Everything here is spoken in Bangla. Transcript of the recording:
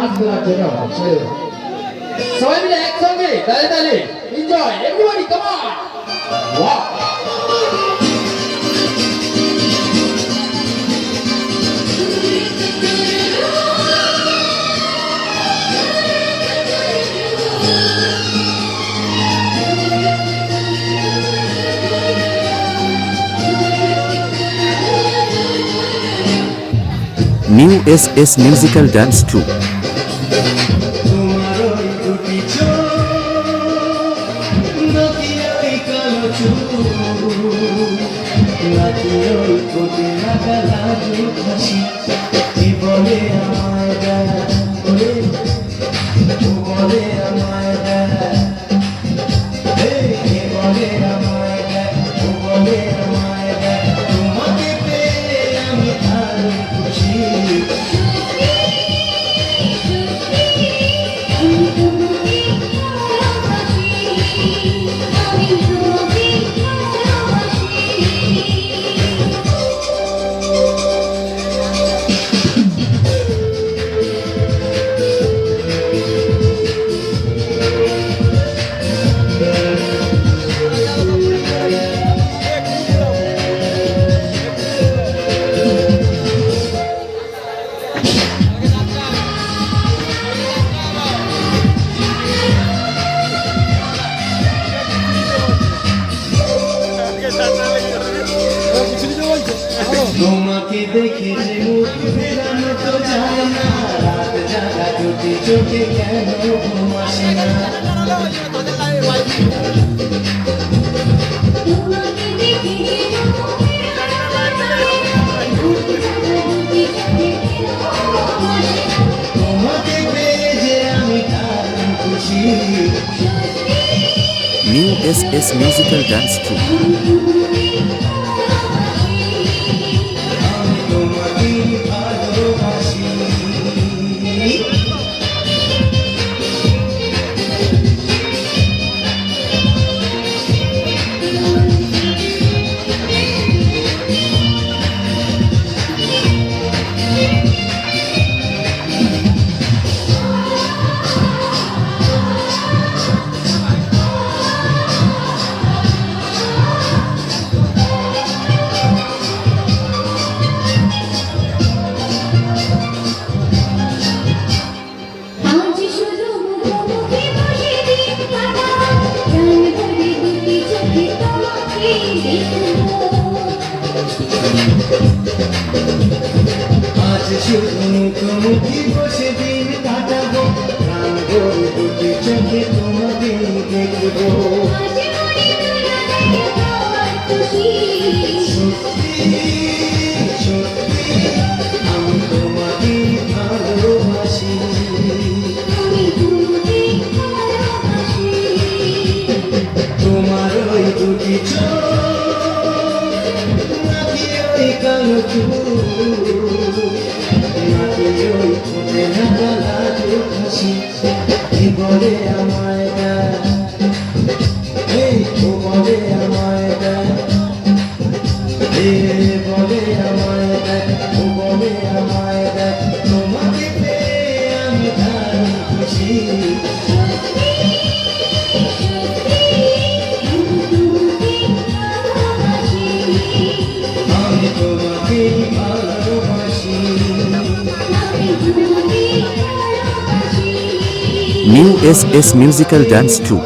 ডান্স করার জন্য। সবাই মিলে একসঙ্গে, তালে তালে enjoy everybody come on wow new S S musical dance troupe Nakiya কোটে লাগা লাগু হাসি কি বলে আমায় দেয় বলে আমায় দেখে যে মুখ ফেরানো তো যায় না রাত জাগা দুটি চোখে কেন ঘুম আসে না তোমাকে পেয়ে যে আমি দারুণ আজ শুধু মুখোমুখি বসে দিন কাটাবো প্রাণ চোখে তোমাদের দেখব। কি বলে আমায় এই বলে আমায় new S S musical dance troupe